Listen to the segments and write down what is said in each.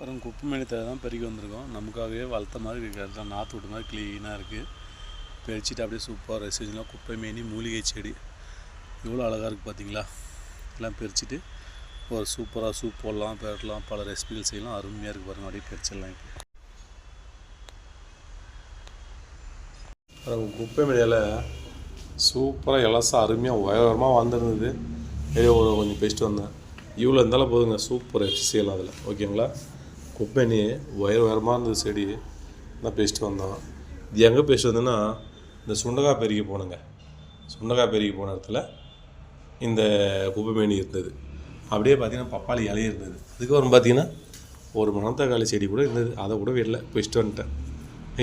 அப்புறம் குப்பை மேனி தான் பெருக்கி வந்திருக்கோம். நமக்காகவே வளர்த்த மாதிரி இருக்கிறது நாற்று விட்ட மாதிரி க்ளீனாக இருக்குது பெரிச்சிட்டு அப்படியே சூப்பராக ரசிச்சுலாம் குப்பை மேனி மூலிகை செடி. எவ்வளோ அழகாக இருக்குது பார்த்தீங்களா எல்லாம் பிரிச்சுட்டு ஒரு சூப்பராக சூப் போடலாம் பெரட்டலாம் பல ரெசிபிகள் செய்யலாம். அருமையாக இருக்குது பாருங்க. அப்படியே பறிச்சிடலாம் இப்போ பாருங்க, குப்பை மேடையில் சூப்பராக இலசா அருமையாக உயரமாக வந்திருந்தது வெளியே ஒரு கொஞ்சம் பெஸ்ட்டு வந்தேன். இவ்வளோ இருந்தாலும் போதுங்க. சூப்பர் வச்சு செய்யலாம் அதில். ஓகேங்களா குப்பைனி உயர் உயரமாக இருந்தது செடி நான் பேசிட்டு வந்தோம். இது எங்கே பேசிட்டு வந்தேன்னா இந்த சுண்டக்காய் பெருகி போனங்க. சுண்டக்காய் பெருகி போன இடத்துல இந்த குப்பைமேனி இருந்தது. அப்படியே பார்த்தீங்கன்னா பப்பாளி இலையே இருந்தது. அதுக்கப்புறம் பார்த்தீங்கன்னா ஒரு மணத்தக்காளி செடி கூட இருந்தது. அதை கூட விடல. பெஸ்ட்டு வந்துட்டேன்.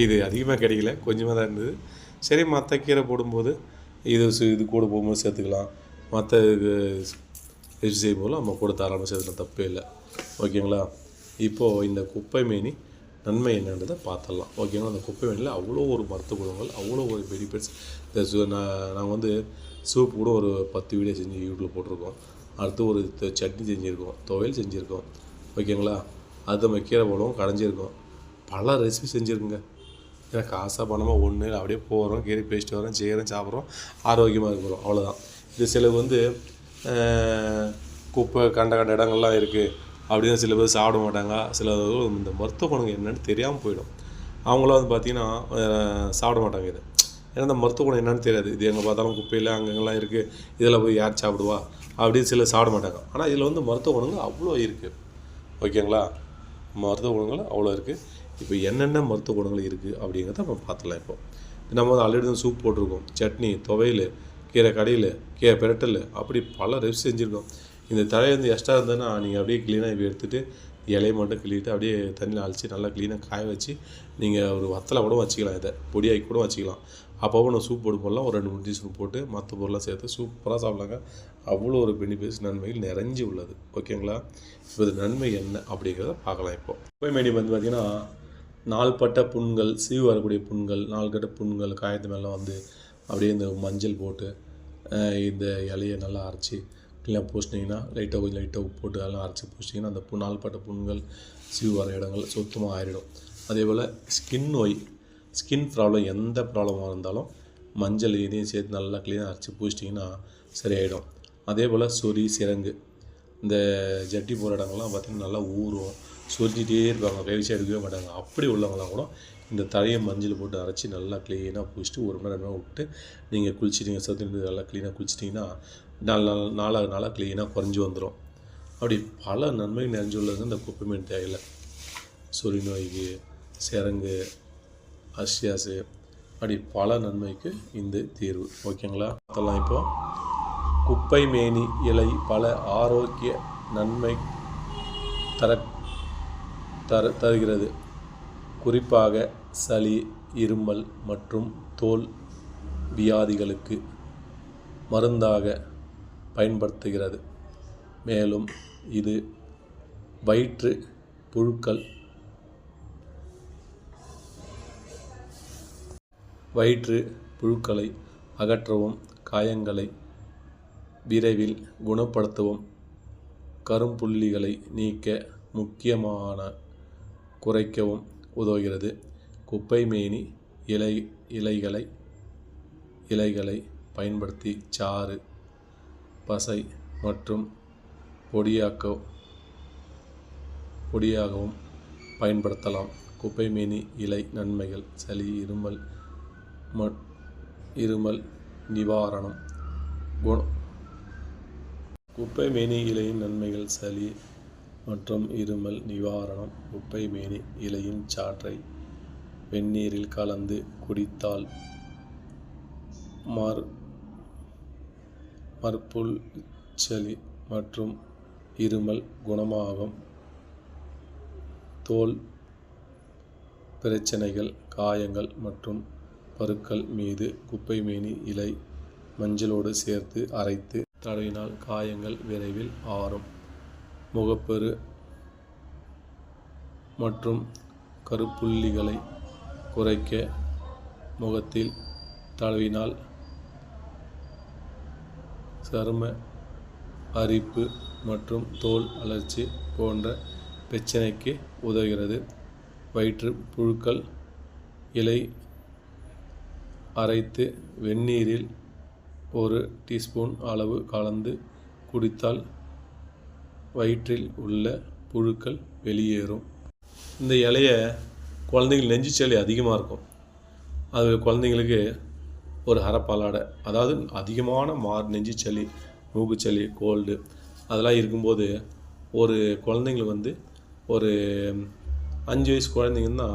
இது அதிகமாக கிடைக்கல. கொஞ்சமாக தான் இருந்தது. சரி மற்ற கீரை போடும்போது இது இது கூட போகும்போது சேர்த்துக்கலாம். மற்ற ரெசிபி செய்யும்போது நம்ம கூட தாராளமாக சேர்த்துக்கலாம். தப்பே இல்லை. ஓகேங்களா? இப்போது இந்த குப்பை மேனி நன்மை என்னன்றதை பார்த்துடலாம். ஓகேங்களா அந்த குப்பை மேனியில் அவ்வளோ ஒரு மருத்துவ குணங்கள் அவ்வளோ ஒரு பெனிஃபிட்ஸ் இந்த சு நான் நாங்கள் வந்து சூப் கூட ஒரு பத்து வீடியோ செஞ்சு யூடியூப்பில் போட்டிருக்கோம். அடுத்து ஒரு சட்னி செஞ்சுருக்கோம் துவையல் செஞ்சுருக்கோம். ஓகேங்களா அது நம்ம கீரை போடுவோம் கடைஞ்சிருக்கோம். பல ரெசிபி செஞ்சுருக்குங்க. ஏன்னா காசாக பணமாக ஒன்று அப்படியே போகிறோம் கீரை பேசிட்டு வரோம் செய்கிறோம் சாப்பிட்றோம் ஆரோக்கியமாக இருக்கிறோம் அவ்வளோதான் இது சிலவு வந்து குப்பை கண்ட கண்ட இடங்கள்லாம் இருக்குது அப்படின்னு சில பேர் சாப்பிட மாட்டாங்க. சில பேர் இந்த மருத்துவ குணங்கள் என்னென்னு தெரியாமல் போயிடும். அவங்களாம் வந்து பார்த்திங்கன்னா சாப்பிட மாட்டாங்க இது. ஏன்னா இந்த மருத்துவ குணம் என்னென்னு தெரியாது. இது எங்கே பார்த்தாலும் குப்பையில் அங்கங்கெல்லாம் இருக்குது இதில் போய் யார் சாப்பிடுவா? அப்படின்னு சில சாப்பிட மாட்டாங்க. ஆனால் இதில் வந்து மருத்துவ குணங்கள் அவ்வளோ இருக்குது ஓகேங்களா? மருத்துவ குணங்கள் அவ்வளோ இருக்குது இப்போ என்னென்ன மருத்துவ குணங்கள் இருக்குது அப்படிங்கிறத நம்ம பார்த்துலாம் இப்போ. நம்ம வந்து ஆல்ரெடி தான் சூப் போட்டிருக்கோம். சட்னி துவையல் கீரை கடையில் கீரை பிரட்டல் அப்படி பல ரெசிபி செஞ்சுருக்கோம். இந்த தழை வந்து எக்ஸ்ட்ரா இருந்ததுன்னா நீங்கள் அப்படியே க்ளீனாக இப்போ எடுத்துகிட்டு இலையை மட்டும் கிள்ளிட்டு அப்படியே தண்ணியில் அழைச்சி நல்லா க்ளீனாக காய வச்சு நீங்கள் ஒரு வத்தலை கூட வச்சுக்கலாம் இதை. பொடியாக்கி கூட வச்சுக்கலாம். அப்பப்போ நம்ம சூப் போட்டு போடலாம். ஒரு ரெண்டு மூணு டீஸ்பூன் போட்டு மற்ற பொருளாக சேர்த்து சூப்பராக சாப்பிட்லாங்க. அவ்வளோ ஒரு பெனிஃபிட்ஸ் நன்மைகள் நிறைஞ்சு உள்ளது. ஓகேங்களா இப்போ இது நன்மை என்ன அப்படிங்கிறத பார்க்கலாம் இப்போ. குப்பை வந்து பார்த்திங்கன்னா நாள்பட்ட புண்கள் சீவு வரக்கூடிய புண்கள் நாள்கட்ட புண்கள் காயத்து மேலே வந்து அப்படியே இந்த மஞ்சள் போட்டு இந்த இலையை நல்லா அரைச்சி க்ளீனாக பூசினீங்கன்னா லைட்டாக கொஞ்சம் லைட்டாக உப்பு போட்டு அதெல்லாம் அரைச்சி பூசிட்டிங்கன்னா அந்த புண் நாள்பட்ட புண்கள் சீவு வர இடங்கள் சுத்தமாக ஆயிடும் அதே போல் ஸ்கின் நோய் ஸ்கின் ப்ராப்ளம் எந்த ப்ராப்ளமாக இருந்தாலும் மஞ்சள் இதையும் சேர்த்து நல்லா க்ளீனாக அரைச்சி பூசிட்டிங்கன்னா சரியாயிடும். அதே போல் சொறி சிரங்கு இந்த ஜட்டி போகிற இடங்கள்லாம் பார்த்திங்கன்னா நல்லா ஊறும். சொரிஞ்சிட்டே இருப்பாங்க வேவிச்சு எடுக்கவே மாட்டாங்க. அப்படி உள்ளவங்களாம் கூட இந்த தலையை மஞ்சள் போட்டு அரைச்சி நல்லா க்ளீனாக பூசிட்டு ஒரு மணி நேரம் விட்டு நீங்கள் குளிச்சிட்டிங்க சத்து நல்லா க்ளீனாக குளிச்சிட்டிங்கன்னா நாலு நாள் நாலாவது நாளாக க்ளீனாக குறைஞ்சி வந்துடும் அப்படி பல நன்மை நிறைஞ்சுள்ளது இந்த குப்பைமேன் தேயிலை. சொறி நோய்க்கு சிரங்கு அஸ்யாஸு அப்படி பல நன்மைக்கு இந்த தீர்வு. ஓகேங்களா? அதெல்லாம் இப்போ குப்பை மேனி இலை பல ஆரோக்கிய நன்மை தர தர தருகிறது. குறிப்பாக சளி இருமல் மற்றும் தோல் வியாதிகளுக்கு மருந்தாக பயன்படுத்துகிறது. மேலும் இது வயிற்று புழுக்கள் வயிற்று புழுக்களை அகற்றவும் காயங்களை விரைவில் குணப்படுத்தவும் கரும்புள்ளிகளை நீக்க முக்கியமான குறைக்கவும் உதவுகிறது. குப்பை மேனி இலை இலைகளை இலைகளை பயன்படுத்தி சாறு பசை மற்றும் பொடியாக்க பொடியாகவும் பயன்படுத்தலாம். குப்பைமேனி இலை நன்மைகள் சளி இருமல் ம இருமல் நிவாரணம். குண குப்பைமேனி இலையின் நன்மைகள் சளி மற்றும் இருமல் நிவாரணம். குப்பைமேனி இலையின் சாற்றை வெந்நீரில் கலந்து குடித்தால் மார் மற்புல் சளி மற்றும் இருமல் குணமாகும். தோல் பிரச்சனைகள் காயங்கள் மற்றும் பருக்கள் மீது குப்பை மீனி இலை மஞ்சளோடு சேர்த்து அரைத்து தடவினால் காயங்கள் விரைவில் ஆறும். முகப்பெரு மற்றும் கருப்புள்ளிகளை குறைக்க முகத்தில் தடவினால் சரும அரிப்பு மற்றும் தோல் அலர்ச்சி போன்ற பிரச்சனைக்கு உதவுகிறது. வயிற்று புழுக்கள் இலை அரைத்து வெந்நீரில் ஒரு டீஸ்பூன் அளவு கலந்து குடித்தால் வயிற்றில் உள்ள புழுக்கள் வெளியேறும். இந்த இலையை குழந்தைகள் நெஞ்சு சளி அதிகமாக இருக்கும். அது குழந்தைங்களுக்கு ஒரு ஹரப்பாலாடை அதாவது அதிகமான மார் நெஞ்சு சளி மூக்குச்சளி கோல்டு அதெல்லாம் இருக்கும்போது ஒரு குழந்தைங்களுக்கு வந்து ஒரு அஞ்சு வயசு குழந்தைங்கன்னா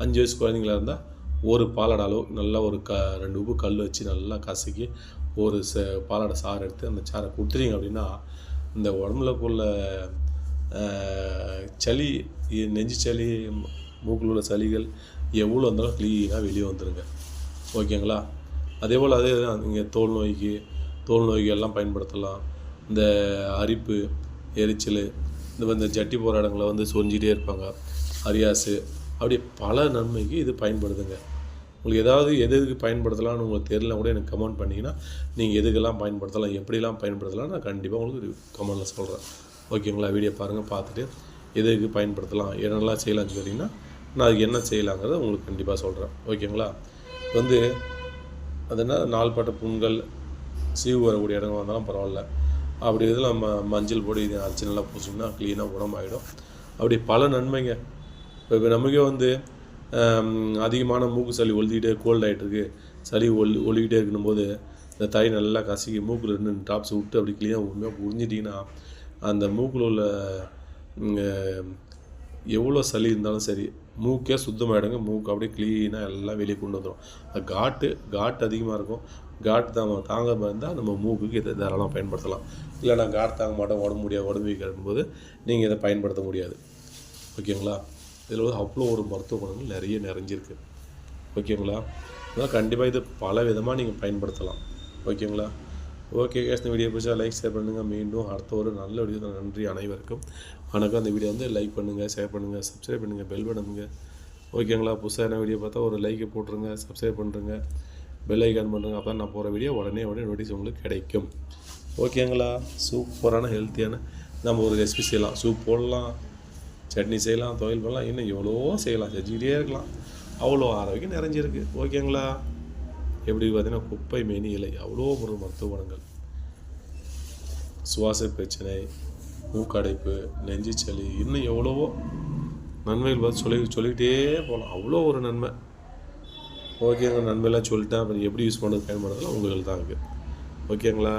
அஞ்சு வயசு குழந்தைங்களா இருந்தால் ஒரு பாலாடை அளவு நல்லா ஒரு க ரெண்டு உப்பு கல் வச்சு நல்லா கசக்கி ஒரு ச பாலாடை சாறு எடுத்து அந்த சாறை கொடுத்துறீங்க அப்படின்னா இந்த உடம்புல உள்ள சளி நெஞ்சு சளி மூக்கில் உள்ள சளிகள் எவ்வளோ இருந்தாலும் க்ளீனாக வெளியே வந்துடுங்க ஓகேங்களா? அதே போல் அதே இங்கே தோல் நோய்க்கு தோல் நோய்க்கு எல்லாம் பயன்படுத்தலாம். இந்த அரிப்பு எரிச்சல் இந்த இந்த ஜட்டி போகிற இடங்களை வந்து சொரிஞ்சிட்டே இருப்பாங்க. அரியாசு. அப்படி பல நன்மைக்கு இது பயன்படுதுங்க. உங்களுக்கு ஏதாவது எது எதுக்கு பயன்படுத்தலாம்னு உங்களுக்கு தெரியல கூட எனக்கு கமெண்ட் பண்ணிங்கன்னா நீங்கள் எதுக்கெல்லாம் பயன்படுத்தலாம் எப்படிலாம் பயன்படுத்தலாம் நான் கண்டிப்பாக உங்களுக்கு கமெண்டில் சொல்கிறேன். ஓகேங்களா? வீடியோ பாருங்கள் பார்த்துட்டு எது எதுக்கு பயன்படுத்தலாம் என்னெல்லாம் செய்யலாம்னு கேட்டிங்கன்னா நான் அதுக்கு என்ன செய்யலாங்கிறத உங்களுக்கு கண்டிப்பாக சொல்கிறேன். ஓகேங்களா? வந்து அது என்ன நாள்பட்ட புண்கள் சீவு வரக்கூடிய இடங்கள் வந்தாலும் பரவாயில்ல. அப்படி இதில் நம்ம மஞ்சள் பொடி இதை அரைச்சி நல்லா பூசிங்கன்னா க்ளீனாக குணமாயிடும் அப்படி பல நன்மைங்க. இப்போ நமக்கே வந்து அதிகமான மூக்கு சளி ஒழுதிக்கிட்டே கோல்ட் ஆகிட்டுருக்கு சளி ஒல் ஒழுகிட்டே இருக்கும்போது இந்த தை நல்லா கசக்கி மூக்கில் ரெண்டு டாப்ஸ் விட்டு அப்படி க்ளீனாக உண்மையாக புரிஞ்சிட்டிங்கன்னா அந்த மூக்கில் உள்ள எவ்வளோ சளி இருந்தாலும் சரி மூக்கே சுத்தமாகிடுங்க மூக்கு அப்படியே க்ளீனாக எல்லாம் வெளியே கொண்டு வந்துடும் காட்டு காட்டு அதிகமாக இருக்கும். காட்டு தாங்க தாங்காமல் இருந்தால் நம்ம மூக்குக்கு இதை தாராளமாக பயன்படுத்தலாம். இல்லை நான் காட்டு தாங்க மாட்டேன் உடம்பு முடியாது உடம்பு வீக்காக நீங்கள் இதை பயன்படுத்த முடியாது. ஓகேங்களா? இதில் வந்து அவ்வளோ ஒரு மருத்துவ குணங்கள் நிறைய நிறைஞ்சிருக்கு. ஓகேங்களா? அதான் கண்டிப்பாக இது பல விதமாக நீங்கள் பயன்படுத்தலாம். ஓகேங்களா? ஓகே கேஸ் இந்த வீடியோ பிடிச்சா லைக் ஷேர் பண்ணுங்கள் மீண்டும் அடுத்த ஒரு நல்ல வீடியோ நன்றி அனைவருக்கும். வணக்கம். அந்த வீடியோ வந்து லைக் பண்ணுங்கள் ஷேர் பண்ணுங்கள் சப்ஸ்கிரைப் பண்ணுங்கள் பெல் பண்ணுங்க ஓகேங்களா புதுசாக என்ன வீடியோ பார்த்தா ஒரு லைக்கை போட்டுருங்க சப்ஸ்கிரைப் பண்ணுறங்க பெல் ஐக்கான் பண்ணுறங்க அப்போ நான் போகிற வீடியோ உடனே உடனே நோட்டீஸ் உங்களுக்கு கிடைக்கும். ஓகேங்களா சூப்பரான ஹெல்த்தியான நம்ம ஒரு ரெசிபி செய்யலாம். சூப் போடலாம் சட்னி செய்யலாம் துவையல் பண்ணலாம். இன்னும் எவ்வளோ செய்யலாம். செஞ்சுக்கிட்டே இருக்கலாம். அவ்வளோ ஆரோக்கியம் நிறைஞ்சிருக்கு. ஓகேங்களா எப்படி பார்த்தீங்கன்னா குப்பை மேனி இலை. அவ்வளோ ஒரு மருத்துவகுணங்கள் சுவாச பிரச்சனை மூக்கடைப்பு நெஞ்சு சளி இன்னும் எவ்வளவோ நன்மைகள் பார்த்து சொல்லி சொல்லிக்கிட்டே போகலாம். அவ்வளோ ஒரு நன்மை. ஓகேங்க நன்மையெல்லாம் சொல்லிட்டேன் அப்புறம் எப்படி யூஸ் பண்ணுறது பயன்படுறதுலாம் உங்களுக்கு தான் இருக்குது ஓகேங்களா?